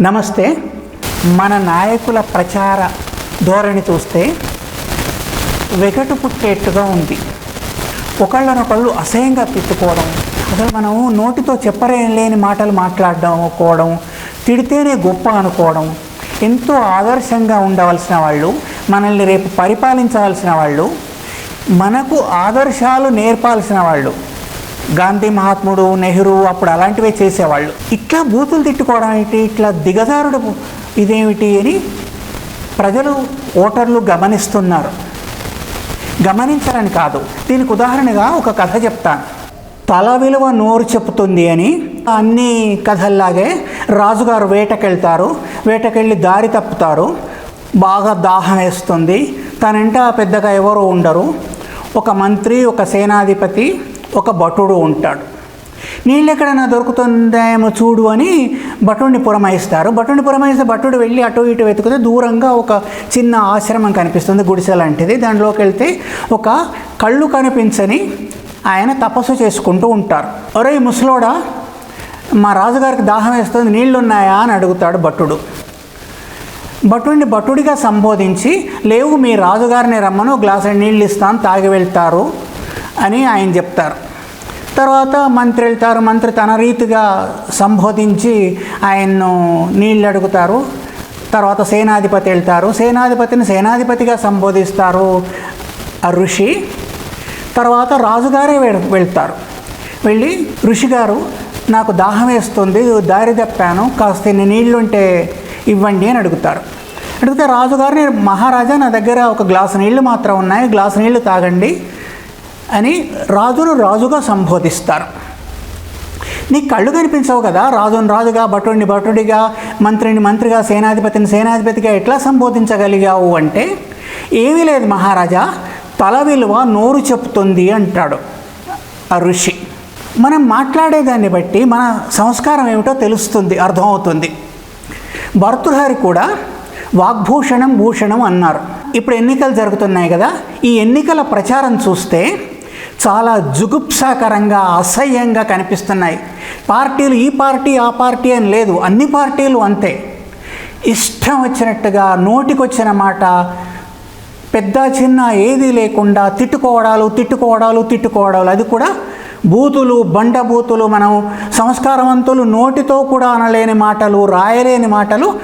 నమస్తే. మన నాయకుల ప్రచార ధోరణి చూస్తే వెగటు పుట్టేట్టుగా ఉంది. ఒకళ్ళనొకళ్ళు అసహ్యంగా తిట్టుకోవడం అసలు మనం నోటితో చెప్పరేం లేని మాటలు మాట్లాడడం కోవడం తిడితేనే గొప్ప అనుకోవడం ఎంతో ఆదర్శంగా ఉండవలసిన వాళ్ళు మనల్ని రేపు పరిపాలించవలసిన వాళ్ళు మనకు ఆదర్శాలు నేర్పాల్సిన వాళ్ళు గాంధీ మహాత్ముడు నెహ్రూ అప్పుడు అలాంటివే చేసేవాళ్ళు. ఇట్లా బూతులు తిట్టుకోవడం ఏంటి? ఇట్లా దిగజారుడు ఇదేమిటి అని ప్రజలు ఓటర్లు గమనిస్తున్నారు. గమనించరని కాదు. దీనికి ఉదాహరణగా ఒక కథ చెప్తాను. తల విలువ నోరు చెప్తుంది అని అన్ని కథల్లాగే రాజుగారు వేటకెళ్తారు. వేటకెళ్ళి దారి తప్పుతారు. బాగా దాహం వేస్తుంది. తనంట పెద్దగా ఎవరు ఉండరు. ఒక మంత్రి ఒక సేనాధిపతి ఒక భటుడు ఉంటాడు. నీళ్ళు ఎక్కడైనా దొరుకుతుందేమో చూడు అని భటుడిని పురమాయిస్తారు. భటుడిని పురమాయిస్తే భటుడు వెళ్ళి అటు ఇటు వెతుకుతే దూరంగా ఒక చిన్న ఆశ్రమం కనిపిస్తుంది గుడిసె లాంటిది. దానిలోకి వెళ్తే ఒక కళ్ళు కనిపించని ఆయన తపస్సు చేసుకుంటూ ఉంటారు. ఒరే ముసలోడా మా రాజుగారికి దాహం వేస్తుంది నీళ్ళు ఉన్నాయా అని అడుగుతాడు భట్టుడు భటుడిని భటుడిగా సంబోధించి లేవు మీ రాజుగారిని రమ్మను గ్లాసు నీళ్ళు ఇస్తాను తాగి వెళ్తారు అని ఆయన చెప్తారు. తర్వాత మంత్రి వెళ్తారు. మంత్రి తన రీతిగా సంబోధించి ఆయన్ను నీళ్ళు అడుగుతారు. తర్వాత సేనాధిపతి వెళ్తారు. సేనాధిపతిని సేనాధిపతిగా సంబోధిస్తారు ఋషి. తర్వాత రాజుగారే వెళ్తారు. వెళ్ళి ఋషిగారు నాకు దాహం వేస్తుంది దారి తప్పాను కాస్త ఇన్ని నీళ్ళుంటే ఇవ్వండి అని అడుగుతారు. అడిగితే రాజుగారిని మహారాజా నా దగ్గర ఒక గ్లాసు నీళ్ళు మాత్రం ఉన్నాయి గ్లాసు నీళ్ళు తాగండి అని రాజును రాజుగా సంబోధిస్తారు. నీకు కళ్ళు కనిపించవు కదా? రాజుని రాజుగా భటుడిని భటుడిగా మంత్రిని మంత్రిగా సేనాధిపతిని సేనాధిపతిగా ఎట్లా సంబోధించగలిగావు అంటే ఏమీ లేదు మహారాజా తల విలువ నోరు చెప్తుంది అంటాడు ఆ ఋషి. మనం మాట్లాడేదాన్ని బట్టి మన సంస్కారం ఏమిటో తెలుస్తుంది అర్థమవుతుంది. భర్తృహరి కూడా వాగ్భూషణం భూషణం అన్నారు. ఇప్పుడు ఎన్నికలు జరుగుతున్నాయి కదా ఈ ఎన్నికల ప్రచారం చూస్తే చాలా జుగుప్సాకరంగా అసహ్యంగా కనిపిస్తున్నాయి. పార్టీలు ఈ పార్టీ ఆ పార్టీ అని లేదు. అన్ని పార్టీలు అంతే. ఇష్టం వచ్చినట్టుగా నోటికొచ్చిన మాట పెద్ద చిన్న ఏది లేకుండా తిట్టుకోవడాలు తిట్టుకోవడాలు తిట్టుకోవడాలు. అది కూడా బూతులు బండ బూతులు మనం సంస్కారవంతులు నోటితో కూడా అనలేని మాటలు రాయలేని మాటలు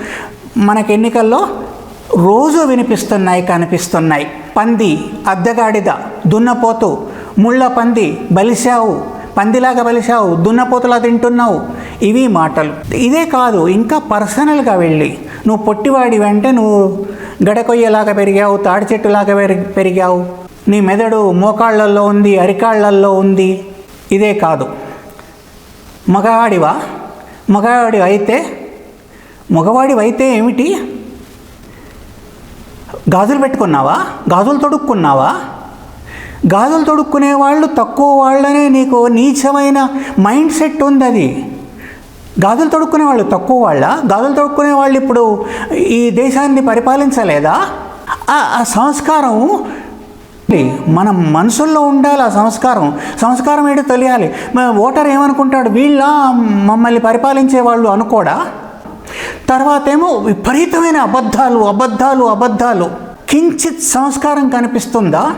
మనకి ఎన్నికల్లో రోజు వినిపిస్తున్నాయి కనిపిస్తున్నాయి. పంది అద్దెగాడిద దున్నపోతు ముళ్ళ పంది బలిశావు పందిలాగా బలిశావు దున్నపోతులా తింటున్నావు. ఇవి మాటలు. ఇదే కాదు ఇంకా పర్సనల్గా వెళ్ళి నువ్వు పొట్టివాడి వెంటే నువ్వు గడకొయ్యలాగా పెరిగావు తాడి చెట్టులాగా పెరిగావు. నీ మెదడు మోకాళ్ళల్లో ఉంది అరికాళ్ళల్లో ఉంది. ఇదే కాదు. మగవాడివా మగవాడి అయితే మగవాడివి అయితే ఏమిటి? గాజులు పెట్టుకున్నావా? గాజులు తొడుక్కున్నావా? గాజులు తొడుక్కునే వాళ్ళు తక్కువ వాళ్ళనే నీకు నీచమైన మైండ్ సెట్ ఉంది అది. గాజులు తొడుక్కునే వాళ్ళు తక్కువ వాళ్ళ? గాజులు తొడుక్కునే వాళ్ళు ఇప్పుడు ఈ దేశాన్ని పరిపాలించలేదా? ఆ సంస్కారం మన మనసుల్లో ఉండాలి ఆ సంస్కారం. సంస్కారం ఏంటో తెలియాలి. ఓటర్ ఏమనుకుంటాడు? వీళ్ళ మమ్మల్ని పరిపాలించే వాళ్ళు అనుకోడా? తర్వాత ఏమో విపరీతమైన అబద్ధాలు అబద్ధాలు అబద్ధాలు. కించిత్ సంస్కారం కనిపిస్తుందా?